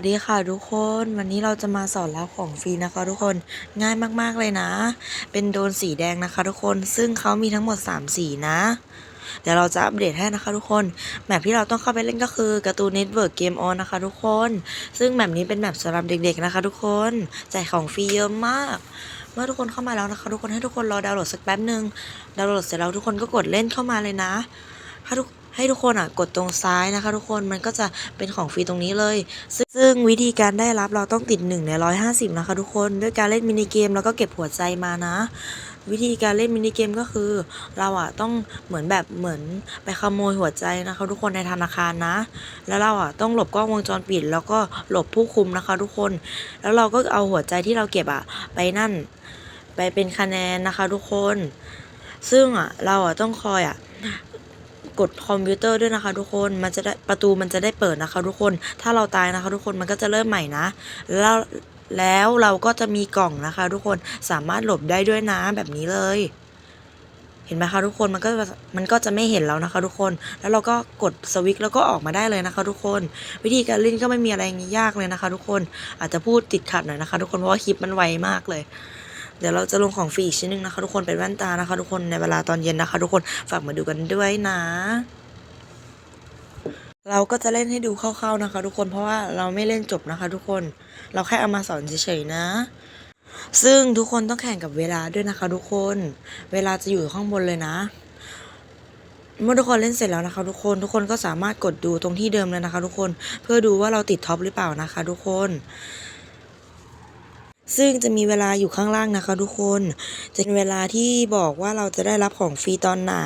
วัสดีค่ะทุกคน วันนี้เราจะมาสอนรับของฟรีนะคะ ทุกคนง่ายมากๆเลยนะ เป็นโดนสีแดงนะคะ ทุกคนซึ่งเขามีทั้งหมด 3 สีนะ เดี๋ยวเราจะอัปเดตให้นะคะทุกคนแมปที่เราต้องเข้าไปเล่นก็คือการ์ตูนเน็ตเวิร์กเกมออนนะคะทุกคน ซึ่งแมปนี้เป็นแมปสำหรับเด็กๆนะคะ ทุกคนแจกของฟรีเยอะมากเมื่อทุกคนเข้ามาแล้วนะคะ ทุกคนให้ทุกคนรอดาวน์โหลดสักแป๊บหนึ่งดาวน์โหลดเสร็จแล้วทุกคนก็กดเล่นเข้ามาเลยนะ ถ้าทุก ให้ทุกคนอะกดตรงซ้ายนะคะ ทุกคนมันก็จะเป็นของฟรีตรงนี้เลย ซึ่งวิธีการได้รับเราต้องติด 1 ใน 150 นะคะ ทุกคนด้วยการเล่นมินิเกมแล้วก็เก็บหัวใจมานะ วิธีการเล่นมินิเกมก็คือ เราอะต้องเหมือนแบบเหมือนไปขโมยหัวใจนะคะ ทุกคนในธนาคารนะ แล้วเราอะต้องหลบกล้องวงจรปิด แล้วก็หลบผู้คุมนะคะ ทุกคน แล้วเราก็เอาหัวใจที่เราเก็บอะไปนั่น ไปเป็นคะแนนนะคะ ทุกคน ซึ่งอะเราอะต้องคอยอะ กดคอมพิวเตอร์ด้วยนะคะทุกคนมันจะได้ประตูมันจะได้เปิดนะคะ ทุกคน ถ้าเราตายนะคะ ทุกคนมันก็จะเริ่มใหม่นะ แล้วแล้วเราก็จะมีกล่องนะคะ ทุกคนสามารถหลบได้ด้วยนะแบบนี้เลย เห็นไหมคะทุกคนมันก็มันก็จะไม่เห็นแล้วนะคะ ทุกคนแล้วเราก็กดสวิตช์แล้วก็ออกมาได้เลยนะคะ ทุกคน วิธีการเล่นก็ไม่มีอะไรยากเลยนะคะ ทุกคนอาจจะพูดติดขัดหน่อยนะคะ ทุกคนเพราะว่าคลิปมันไวมากเลย เดี๋ยวเราจะลงของฟรีอีกชิ้นหนึ่งนะคะ ทุกคนเป็นแว่นตานะคะ ทุกคนในเวลาตอนเย็นนะคะ ทุกคนฝากมาดูกันด้วยนะเราก็จะเล่นให้ดูคร่าวๆนะคะ ทุกคนเพราะว่าเราไม่เล่นจบนะคะ ทุกคนเราแค่เอามาสอนเฉยๆนะ ซึ่งทุกคนต้องแข่งกับเวลาด้วยนะคะ ทุกคน เวลาจะอยู่ข้างบนเลยนะ เมื่อทุกคนเล่นเสร็จแล้วนะคะ ทุกคนทุกคนก็สามารถกดดูตรงที่เดิมเลยนะคะ ทุกคนเพื่อดูว่าเราติดท็อปหรือเปล่านะคะ ทุกคน ซึ่งจะมีเวลาอยู่ข้างล่างนะคะทุกคน จะเป็นเวลาที่บอกว่าเราจะได้รับของฟรีตอนไหน